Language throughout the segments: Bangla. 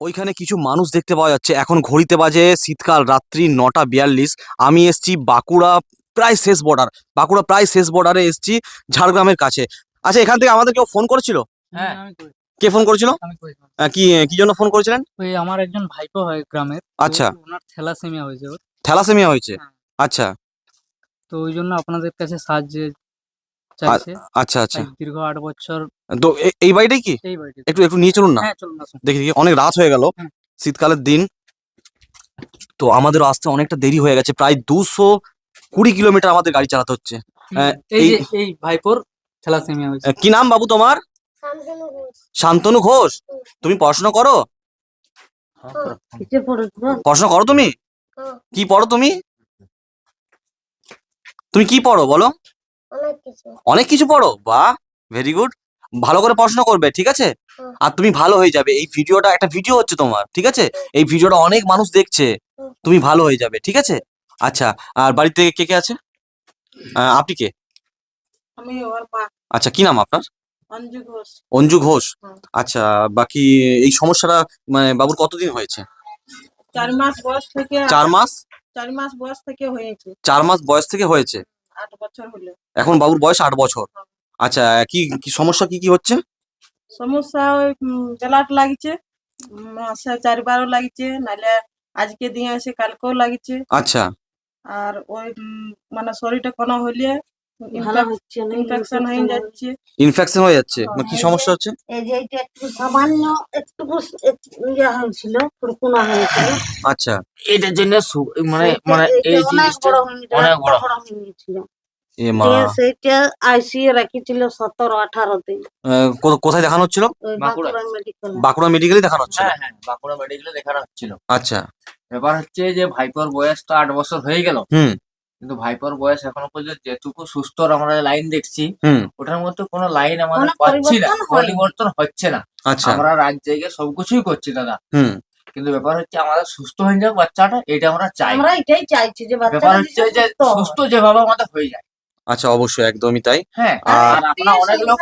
ওইখানে কিছু মানুষ দেখতে পাওয়া যাচ্ছে। এখন ঘড়িতে বাজে শীতকাল রাত্রি নটা বিয়াল্লিশ। আমি এসছি বাঁকুড়া প্রায় শেষ বর্ডার বাঁকুড়া প্রায় শেষ বর্ডারে এসছি ঝাড়গ্রামের কাছে। আচ্ছা এখান থেকে আমাদের কেউ ফোন করেছিল? হ্যাঁ। কে ফোন করেছিল? কি কি জন্য ফোন করেছিলেন? ওই আমার একজন ভাইপো হয় গ্রামের। আচ্ছা। ওনার থ্যালাসেমিয়া হয়েছে ওর। থ্যালাসেমিয়া হয়েছে? হ্যাঁ। আচ্ছা। তো ওই জন্য আপনাদের কাছে সাহায্য চাইছে। আচ্ছা আচ্ছা। দীর্ঘ আট বছর তো এই বাড়িটাই কি? এই একটু একটু নিয়ে চলুন না? হ্যাঁ চলুন দেখি দেখি। অনেক রাত হয়ে গেল। শীতকালের দিন। তো আমাদের আসতে অনেকটা দেরি হয়ে গেছে। প্রায় দুশো কুড়ি কিলোমিটার আমাদের গাড়ি চালাতে হচ্ছে। এই এই- এই ভাইপোর থ্যালাসেমিয়া হয়েছে। কি নাম বাবু তোমার? শান্তনু ঘোষ। তুমি পড়াশোনা করো? পড়াশোনা করো তুমি। কি পড়ো তুমি? তুমি কি পড়ো বলো? অনেক কিছু। পড়ো? বা ভেরি গুড ভালো করে পড়াশোনা করবে ঠিক আছে? আর তুমি ভালো হয়ে যাবে। এই ভিডিওটা একটা ভিডিও হচ্ছে তোমার ঠিক আছে? এই ভিডিওটা অনেক মানুষ দেখছে। তুমি ভালো হয়ে যাবে ঠিক আছে? আচ্ছা আর বাড়িতে কে কে আছে? আপনি কে? আমি ওর মা। আচ্ছা কি নাম আপনার? অঞ্জু ঘোষ। আচ্ছা বাকি এই সমস্যাটা মানে বাবুর কতদিন হয়েছে? চার মাস বয়স থেকে চার মাস? চার মাস বয়স থেকে হয়েছে। চার মাস বয়স থেকে হয়েছে। আট বছর হলো। এখন বাবুর বয়স আট বছর। আচ্ছা কি কি সমস্যা কি কি হচ্ছে? সমস্যা ওই জেলাট লাগিছে। মাসে চারবারও লাগিছে নাহলে আজকে দিয়ে আসে কালকেও লাগিছে। আচ্ছা। আর ওই মানে শরীরটা কোনো হইলে ইনফেকশন হয়ে যাচ্ছে। ইনফেকশন হয়ে যাচ্ছে? মানে কি সমস্যা হচ্ছে? এই যে এটা একটু সামান্য একটু ইয়ে হয়েছিল কুড়কুনা হয়েছিল। আচ্ছা। এটার জন্য মানে সেইটা- মানে এই জিনিসটা হয়ে অনেক বড়। বড় হয়ে গেছিল এ মা। দিয়ে সেইটা আইসিইউ রাখিছিল সতেরো আঠারো দিন। আহ, কোথায় দেখানো হচ্ছিল? বাঁকুড়া। বাঁকুড়া মেডিকেলে দেখানো হচ্ছিল? হ্যাঁ হ্যাঁ বাঁকুড়া মেডিকেলে দেখানো হচ্ছিল। আচ্ছা। ব্যাপার হচ্ছে যে ভাইপোর বয়স তো আট বছর হয়ে গেল। হুম। কিন্তু ভাইপোর বয়স এখনও পর্যন্ত যেটুকু সুস্থ আমরা লাইন দেখছি হুম। ওটার মধ্যে কোনো লাইন আমাদের পাচ্ছি না পরিবর্তন হচ্ছে না। আচ্ছা। আমরা রাত জায়গায় সবকিছুই করছি দাদা। হুম। কিন্তু ব্যাপার হচ্ছে আমাদের সুস্থ হয়ে যাক বাচ্চাটা এটা আমরা চাই। আমরা এটাই চাইছি যে ব্যাপার হচ্ছে যে সুস্থ যেভাবে আমাদের হয়ে যায়। আচ্ছা অবশ্যই একদমই তাই। হ্যাঁ আর- আপনার এই অনেক লোক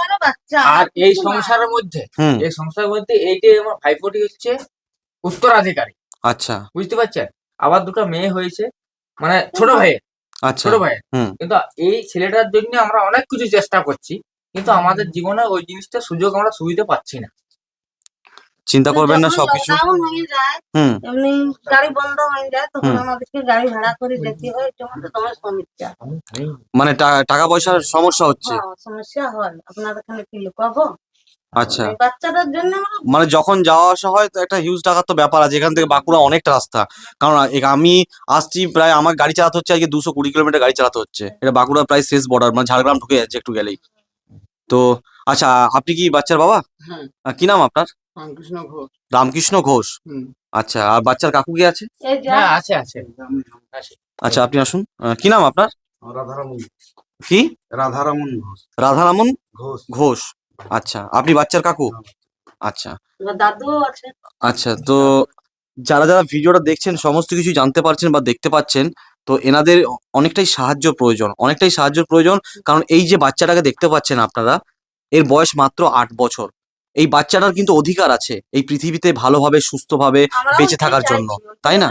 আর এই। সংসারের মধ্যে এই সংসারের মধ্যে এইটাই আমার ভাইপোটি হচ্ছে উত্তরাধিকারী। আচ্ছা। বুঝতে পারছেন? আবার দুটো মেয়ে হয়েছে মানে ছোট ভাই আচ্ছা ছোট ভাই কিন্তু এই ছেলেটার জন্য আমরা অনেক কিছু চেষ্টা করছি কিন্তু আমাদের জীবনে ওই জিনিসটা সুযোগ আমরা সুবিধা পাচ্ছি না। চিন্তা করবেন না সবকিছু হয়ে যায় হুম। এমনি গাড়ি বন্ধ হয়ে যায় তখন আমাদেরকে গাড়ি ভাড়া করে যেতে হয় তোমার সমস্যা। মানে টাকা পয়সার সমস্যা হচ্ছে। হ্যাঁ, সমস্যা হয়। আপনার এখানে কি লুকাবো আচ্ছা। বাচ্চাটার জন্য মানে যখন যাওয়া আসা হয় তো একটা হিউজ টাকার তো ব্যাপার আছে। এখান থেকে বাঁকুড়া অনেকটা রাস্তা। কারণ আমি আসছি প্রায় আমার গাড়ি চালাতে হচ্ছে আজকে দুশো কুড়ি কিলোমিটার গাড়ি চালাতে হচ্ছে। এটা বাঁকুড়া প্রায় শেষ বর্ডার মানে ঝাড়গ্রাম ঢুকে যাচ্ছে একটু গেলেই। তো আচ্ছা আপনি কি বাচ্চার বাবা? হ্যাঁ। কি নাম আপনার? রামকৃষ্ণ ঘোষ। রামকৃষ্ণ ঘোষ। হুম। আচ্ছা আর বাচ্চার কাকু কি আছে? হ্যাঁ আছে আছে। আছে। আচ্ছা আপনি আসুন। কি নাম আপনার? রাধারামন কি? রাধারামন ঘোষ। রাধারামন ঘোষ। ঘোষ। আচ্ছা আপনি বাচ্চার কাকু? আচ্ছা। আচ্ছা তো যারা যারা ভিডিওটা দেখছেন সমস্ত কিছু জানতে পারছেন বা দেখতে পাচ্ছেন তো এনাদের অনেকটাই সাহায্য প্রয়োজন অনেকটাই সাহায্য প্রয়োজন। কারণ এই যে বাচ্চাটাকে দেখতে পাচ্ছেন আপনারা এর বয়স মাত্র আট বছর। এই বাচ্চাটার কিন্তু অধিকার আছে এই পৃথিবীতে ভালোভাবে সুস্থভাবে বেঁচে থাকার জন্য, তাই না?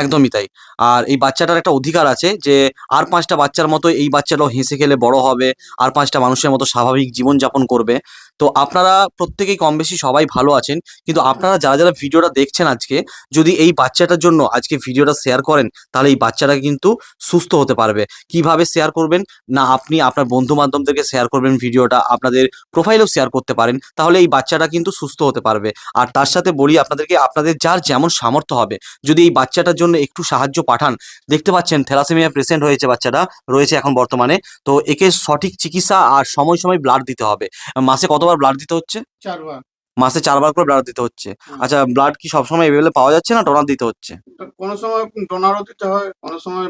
একদমই তাই। আর এই বাচ্চাটার একটা অধিকার আছে যে আর পাঁচটা বাচ্চার মতো এই বাচ্চাটাও হেসে খেলে বড় হবে আর পাঁচটা মানুষের মতো স্বাভাবিক জীবনযাপন করবে। তো আপনারা প্রত্যেকেই কম বেশি সবাই ভালো আছেন। কিন্তু আপনারা যারা যারা ভিডিওটা দেখছেন আজকে, যদি এই বাচ্চাটার জন্য আজকে ভিডিওটা শেয়ার করেন, তাহলে এই বাচ্চাটা কিন্তু সুস্থ হতে পারবে। কীভাবে শেয়ার করবেন? না, আপনি আপনার বন্ধু বান্ধবদেরকে শেয়ার করবেন ভিডিওটা, আপনাদের প্রোফাইলেও শেয়ার করতে পারেন, তাহলে এই বাচ্চাটা কিন্তু সুস্থ হতে পারবে। আর তার সাথে বলি আপনাদেরকে, আপনাদের যার যেমন সামর্থ্য হবে, যদি এই বাচ্চাটার জন্য একটু সাহায্য পাঠান, দেখতে পাচ্ছেন থ্যালাসেমিয়া পেশেন্ট হয়েছে বাচ্চাটা, রয়েছে এখন বর্তমানে, তো একে সঠিক চিকিৎসা আর সময় সময় ব্লাড দিতে হবে। মাসে কতবার ব্লাড দিতে হচ্ছে? চারবার। মাসে চারবার করে ব্লাড দিতে হচ্ছে। আচ্ছা ব্লাড কি সবসময় এভেলেবল পাওয়া যাচ্ছে না ডোনার দিতে হচ্ছে? কোন সময় ডোনারও দিতে হয় কোনো সময়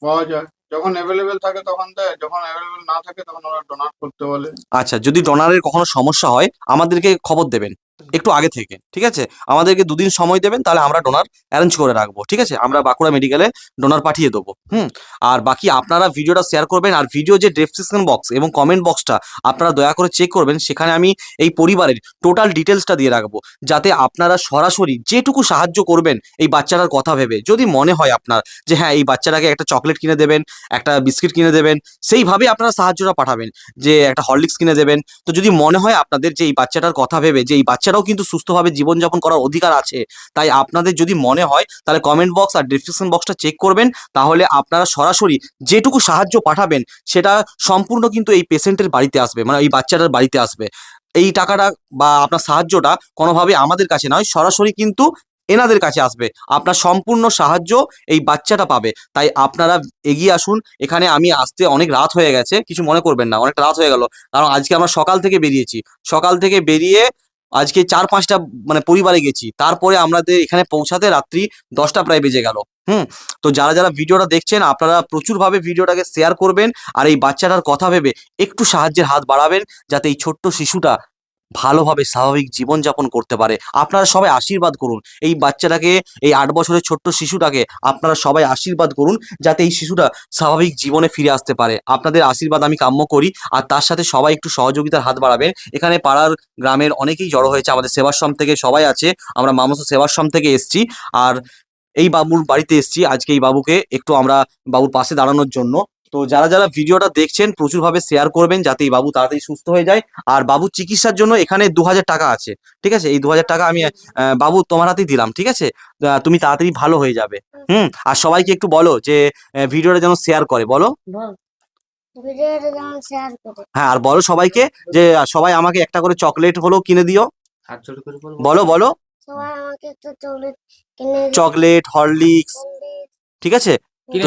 পাওয়া যায়। যখন অ্যাভেলেবেল থাকে তখন দেয় যখন অ্যাভেলেবেল না থাকে তখন ওরা ডোনার করতে বলে। আচ্ছা যদি ডোনারের কখনো সমস্যা হয় আমাদেরকে খবর দেবেন। একটু আগে থেকে, ঠিক আছে? আমাদেরকে দুদিন সময় দেবেন, তাহলে আমরা ডোনার অ্যারেঞ্জ করে রাখব, ঠিক আছে? আমরা বাঁকুড়া মেডিকেলে ডোনার পাঠিয়ে দেবো, হুম? আর বাকি আপনারা ভিডিওটা শেয়ার করবেন, আর ভিডিও যে ডেসক্রিপশন বক্স এবং কমেন্ট বক্সটা আপনারা দয়া করে চেক করবেন, সেখানে আমি এই পরিবারের টোটাল ডিটেলসটা দিয়ে রাখব, যাতে আপনারা সরাসরি যেটুকু সাহায্য করবেন এই বাচ্চাটার কথা ভেবে, যদি মনে হয় আপনার যে হ্যাঁ এই বাচ্চাটাকে একটা চকলেট কিনে দেবেন, একটা বিস্কিট কিনে দেবেন, সেইভাবে আপনারা সাহায্যটা পাঠাবেন, যে একটা হরলিক্স কিনে দেবেন। তো যদি মনে হয় আপনাদের যে এই বাচ্চাটার কথা ভেবে, যে এই বাচ্চাটাও কিন্তু সুস্থভাবে জীবনযাপন করার অধিকার আছে। তাই আপনাদের যদি মনে হয়, তাহলে কমেন্ট বক্স আর ডিসক্রিপশন বক্সটা চেক করবেন। তাহলে আপনারা সরাসরি যেটুকু সাহায্য পাঠাবেন, সেটা সম্পূর্ণ কিন্তু এই পেশেন্টের বাড়িতে আসবে মানে এই বাচ্চাটার বাড়িতে আসবে। এই টাকাটা বা আপনার সাহায্যটা কোনোভাবে আমাদের কাছে নয়, সরাসরি কিন্তু এনাদের কাছে আসবে। আপনার সম্পূর্ণ সাহায্য এই বাচ্চাটা পাবে। তাই আপনারা এগিয়ে আসুন। এখানে আমি আসতে অনেক রাত হয়ে গেছে, কিছু মনে করবেন না অনেক রাত হয়ে গেল। কারণ আজকে আমরা সকাল থেকে বেরিয়েছি। সকাল থেকে বেরিয়ে আজকে চার, পাঁচটা মানে পরিবারে গেছি। তারপরে আমাদের এখানে পৌঁছাতে রাত্রি দশটা প্রায় বেজে গেল। হুম? তো যারা যারা ভিডিওটা দেখছেন, আপনারা প্রচুরভাবে ভিডিওটাকে শেয়ার করবেন আর এই বাচ্চাটার কথা ভেবে একটু সাহায্যের হাত বাড়াবেন, যাতে এই ছোট্ট শিশুটা ভালোভাবে স্বাভাবিক জীবনযাপন করতে পারে। আপনারা সবাই আশীর্বাদ করুন। এই বাচ্চাটাকে, এই আট বছরের ছোট্ট শিশুটাকে আপনারা সবাই আশীর্বাদ করুন, যাতে এই শিশুটা স্বাভাবিক জীবনে ফিরে আসতে পারে। আপনাদের আশীর্বাদ আমি কাম্য করি আর তার সাথে সবাই একটু সহযোগিতার হাত বাড়াবেন। এখানে পাড়ার গ্রামের অনেকেই জড়ো হয়েছে। আমাদের সেবাশ্রম থেকে সবাই আছে। আমরা মামস সেবাশ্রম থেকে এসছি আর এই বাবুর বাড়িতে এসছি। আজকে এই বাবুকে একটু আমরা বাবুর পাশে দাঁড়ানোর জন্য। তো যারা যারা ভিডিওটা দেখছেন প্রচুরভাবে শেয়ার করবেন যাতে এই বাবু তাড়াতাড়ি সুস্থ হয়ে যায়। আর বাবুর চিকিৎসার জন্য এখানে দু হাজার টাকা আছে ঠিক আছে? এই দু হাজার টাকা আমি বাবু তোমার হাতেই দিলাম ঠিক আছে? তুমি তাড়াতাড়ি ভালো হয়ে যাবে। হুম? আর সবাইকে একটু বলো যে ভিডিওটা যেন শেয়ার করে বলো। হ্যাঁ আর বলো সবাইকে যে সবাই আমাকে একটা করে চকলেট হলো কিনে দিও। বলো। বলো সবাই আমাকে একটু চকলেট কিনে দিন। চকলেট হরলিক্স ঠিক আছে।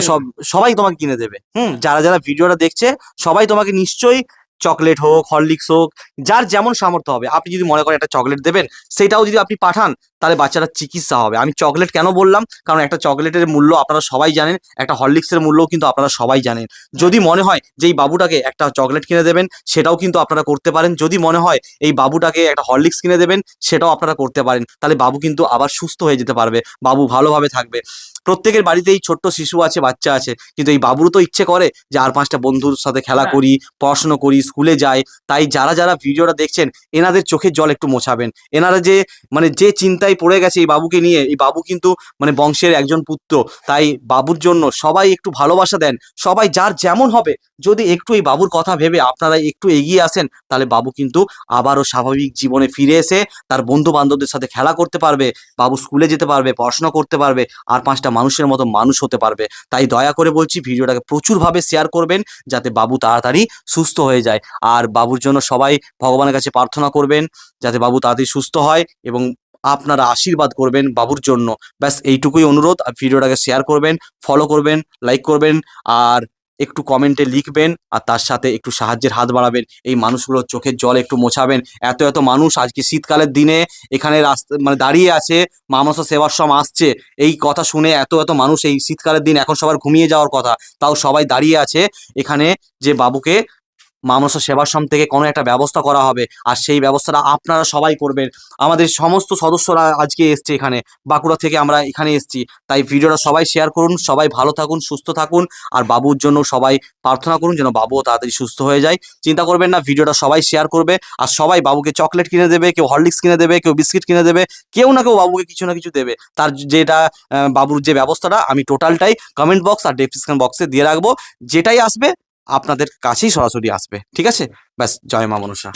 সব সবাই তোমাকে কিনে দেবে। হুম। যারা যারা ভিডিওটা দেখছে সবাই তোমাকে নিশ্চয়ই চকলেট হোক হরলিক্স হোক যার যেমন সামর্থ্য হবে। আপনি যদি মনে করেন একটা চকলেট দেবেন সেটাও যদি আপনি পাঠান তাহলে বাচ্চাটার চিকিৎসা হবে। আমি চকলেট কেন বললাম? কারণ একটা চকলেটের মূল্য আপনারা সবাই জানেন একটা হরলিক্সের মূল্যও কিন্তু আপনারা সবাই জানেন। যদি মনে হয় যে এই বাবুটাকে একটা চকলেট কিনে দেবেন সেটাও কিন্তু আপনারা করতে পারেন। যদি মনে হয় এই বাবুটাকে একটা হরলিক্স কিনে দেবেন সেটাও আপনারা করতে পারেন। তাহলে বাবু কিন্তু আবার সুস্থ হয়ে যেতে পারবে। বাবু ভালোভাবে থাকবে। প্রত্যেকের বাড়িতেই ছোট্ট শিশু আছে বাচ্চা আছে। কিন্তু এই বাবুরও তো ইচ্ছে করে যে আর পাঁচটা বন্ধুর সাথে খেলা হ্যাঁ। করি পড়াশুনো করি স্কুলে যায়, তাই যারা যারা ভিডিওটা দেখছেন, এনাদের চোখের জল একটু মোছাবেন। এনারা যে মানে যে চিন্তায় পড়ে গেছে এই বাবুকে নিয়ে, এই বাবু কিন্তু মানে বংশের একজন পুত্র, তাই বাবুর জন্য সবাই একটু ভালোবাসা দেন, সবাই যার যেমন হবে, যদি একটু এই বাবুর কথা ভেবে আপনারা একটু এগিয়ে আসেন, তাহলে বাবু কিন্তু আবারও স্বাভাবিক জীবনে ফিরে এসে তার বন্ধু বান্ধবদের সাথে খেলা করতে পারবে, বাবু স্কুলে যেতে পারবে, পড়াশোনা করতে পারবে, আর পাঁচটা মানুষের মতো মানুষ হতে পারবে। তাই দয়া করে বলছি, ভিডিওটাকে প্রচুরভাবে শেয়ার করবেন, যাতে বাবু তাড়াতাড়ি সুস্থ হয়ে যায়। আর বাবুর জন্য সবাই ভগবানের কাছে প্রার্থনা করবেন যাতে বাবু তাড়াতাড়ি সুস্থ হয় এবং আপনারা আশীর্বাদ করবেন বাবুর জন্য। ব্যাস, এইটুকুই অনুরোধ। আর ভিডিওটাকে শেয়ার করবেন ফলো করবেন লাইক করবেন, আর একটু কমেন্টে লিখবেন, আর তার সাথে একটু সাহায্যের হাত বাড়াবেন। এই মানুষগুলোর চোখের জল একটু মোছাবেন। এত এত মানুষ আজকে শীতকালের দিনে এখানে রাস্তা মানে দাঁড়িয়ে আছে মামসা সেবাশ্রম আসছে। এই কথা শুনে এত এত মানুষ এই শীতকালের দিন এখন সবার ঘুমিয়ে যাওয়ার কথা। তাও সবাই দাঁড়িয়ে আছে এখানে যে বাবুকে মামসা সেবাশ্রম থেকে কোনো একটা ব্যবস্থা করা হবে, আর সেই ব্যবস্থাটা আপনারা সবাই করবেন। আমাদের সমস্ত সদস্যরা আজকে এসছে এখানে, বাঁকুড়া থেকে আমরা এখানে এসছি। তাই ভিডিওটা সবাই শেয়ার করুন, সবাই ভালো থাকুন, সুস্থ থাকুন, আর বাবুর জন্য সবাই প্রার্থনা করুন যেন বাবুও তাড়াতাড়ি সুস্থ হয়ে যায়। চিন্তা করবেন না, ভিডিওটা সবাই শেয়ার করবে, আর সবাই বাবুকে চকলেট কিনে দেবে, কেউ হরলিক্স কিনে দেবে, কেউ বিস্কিট কিনে দেবে, কেউ না কেউ বাবুকে কিছু না কিছু দেবে। তার যেটা বাবুর যে ব্যবস্থাটা, আমি টোটালটাই কমেন্ট বক্স আর ডেসক্রিপশন বক্সে দিয়ে রাখব। যেটাই আসবে আপনাদের কাছেই সরাসরি আসবে ঠিক আছে? ব্যাস জয় মা মনসা।